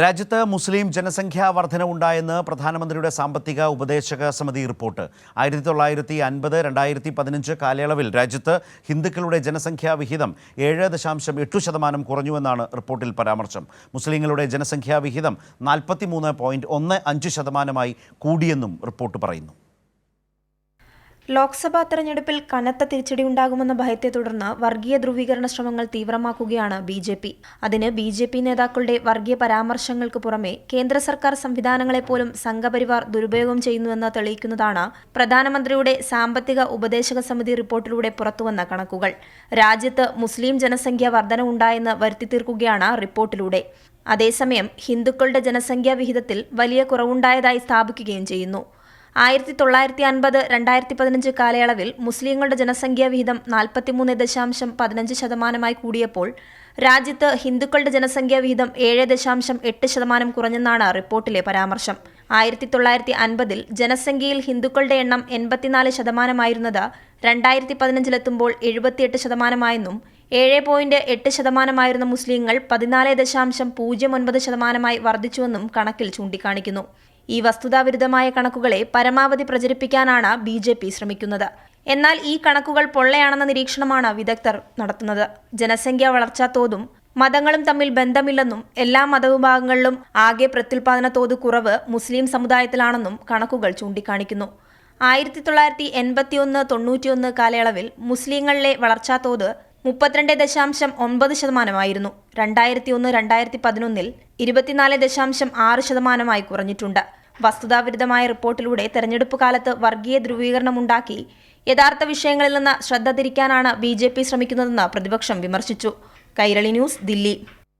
രാജ്യത്ത് മുസ്ലിം ജനസംഖ്യാ വർധനവുണ്ടായെന്ന് പ്രധാനമന്ത്രിയുടെ സാമ്പത്തിക ഉപദേശക സമിതി റിപ്പോർട്ട്. ആയിരത്തി തൊള്ളായിരത്തി അൻപത് രണ്ടായിരത്തി പതിനഞ്ച് കാലയളവിൽ രാജ്യത്ത് ഹിന്ദുക്കളുടെ ജനസംഖ്യാ വിഹിതം ഏഴ് ദശാംശം എട്ടു ശതമാനം കുറഞ്ഞുവെന്നാണ് റിപ്പോർട്ടിൽ പരാമർശം. മുസ്ലിങ്ങളുടെ ജനസംഖ്യാ വിഹിതം നാൽപ്പത്തി മൂന്ന് പോയിന്റ് ഒന്ന് അഞ്ച് ശതമാനമായി കൂടിയെന്നും റിപ്പോർട്ട് പറയുന്നു. ലോക്സഭാ തെരഞ്ഞെടുപ്പിൽ കനത്ത തിരിച്ചടി ഉണ്ടാകുമെന്ന ഭയത്തെ തുടർന്ന് വർഗീയ ധ്രുവീകരണ ശ്രമങ്ങൾ തീവ്രമാക്കുകയാണ് ബി ജെ പി. അതിന് ബി ജെ പി നേതാക്കളുടെ വർഗീയ പരാമർശങ്ങൾക്ക് പുറമെ കേന്ദ്ര സർക്കാർ സംവിധാനങ്ങളെപ്പോലും സംഘപരിവാർ ദുരുപയോഗം ചെയ്യുന്നുവെന്ന് തെളിയിക്കുന്നതാണ് പ്രധാനമന്ത്രിയുടെ സാമ്പത്തിക ഉപദേശക സമിതി റിപ്പോർട്ടിലൂടെ പുറത്തുവന്ന കണക്കുകൾ. രാജ്യത്ത് മുസ്ലിം ജനസംഖ്യ വർധനവുണ്ടായെന്ന് വരുത്തി തീർക്കുകയാണ് റിപ്പോർട്ടിലൂടെ. അതേസമയം ഹിന്ദുക്കളുടെ ജനസംഖ്യാ വിഹിതത്തിൽ വലിയ കുറവുണ്ടായതായി സ്ഥാപിക്കുകയും ചെയ്യുന്നു. ആയിരത്തി തൊള്ളായിരത്തി അൻപത് രണ്ടായിരത്തി പതിനഞ്ച് കാലയളവിൽ മുസ്ലിങ്ങളുടെ ജനസംഖ്യാ വിഹിതം നാൽപ്പത്തിമൂന്ന് ദശാംശം പതിനഞ്ച് ശതമാനമായി കൂടിയപ്പോൾ രാജ്യത്ത് ഹിന്ദുക്കളുടെ ജനസംഖ്യാ വിഹിതം ഏഴ് ദശാംശം എട്ട് ശതമാനം കുറഞ്ഞെന്നാണ് റിപ്പോർട്ടിലെ പരാമർശം. ആയിരത്തി തൊള്ളായിരത്തി അൻപതിൽ ജനസംഖ്യയിൽ ഹിന്ദുക്കളുടെ എണ്ണം എൺപത്തിനാല് ശതമാനമായിരുന്നത് രണ്ടായിരത്തി പതിനഞ്ചിലെത്തുമ്പോൾ എഴുപത്തിയെട്ട് ശതമാനമായെന്നും ഏഴ് പോയിന്റ് എട്ട് ശതമാനമായിരുന്ന മുസ്ലിങ്ങൾ പതിനാല് ദശാംശം പൂജ്യം ഒൻപത് ശതമാനമായി വർദ്ധിച്ചുവെന്നും കണക്കിൽ ചൂണ്ടിക്കാണിക്കുന്നു. ഈ വസ്തുതാവിരുദ്ധമായ കണക്കുകളെ പരമാവധി പ്രചരിപ്പിക്കാനാണ് ബി ജെ പി ശ്രമിക്കുന്നത്. എന്നാൽ ഈ കണക്കുകൾ പൊള്ളയാണെന്ന നിരീക്ഷണമാണ് വിദഗ്ധർ നടത്തുന്നത്. ജനസംഖ്യാ വളർച്ചാ തോതും മതങ്ങളും തമ്മിൽ ബന്ധമില്ലെന്നും എല്ലാ മതവിഭാഗങ്ങളിലും ആകെ പ്രത്യുൽപാദന തോത് കുറവ് മുസ്ലിം സമുദായത്തിലാണെന്നും കണക്കുകൾ ചൂണ്ടിക്കാണിക്കുന്നു. ആയിരത്തി തൊള്ളായിരത്തി എൺപത്തിയൊന്ന് തൊണ്ണൂറ്റിയൊന്ന് കാലയളവിൽ മുസ്ലിങ്ങളിലെ വളർച്ചാ തോത് മുപ്പത്തിരണ്ട് ദശാംശം ഒൻപത് ശതമാനമായിരുന്നു. രണ്ടായിരത്തി ഒന്ന് രണ്ടായിരത്തി പതിനൊന്നിൽ ഇരുപത്തിനാല് ദശാംശം ആറ് ശതമാനമായി കുറഞ്ഞിട്ടുണ്ട്. വസ്തുതാവിരുദ്ധമായ റിപ്പോർട്ടിലൂടെ തെരഞ്ഞെടുപ്പ് കാലത്ത് വർഗീയ ധ്രുവീകരണമുണ്ടാക്കി യഥാർത്ഥ വിഷയങ്ങളിൽ നിന്ന് ശ്രദ്ധ തിരിക്കാനാണ് ബി ശ്രമിക്കുന്നതെന്ന് പ്രതിപക്ഷം വിമർശിച്ചു. കൈരളി ന്യൂസ് ദില്ലി.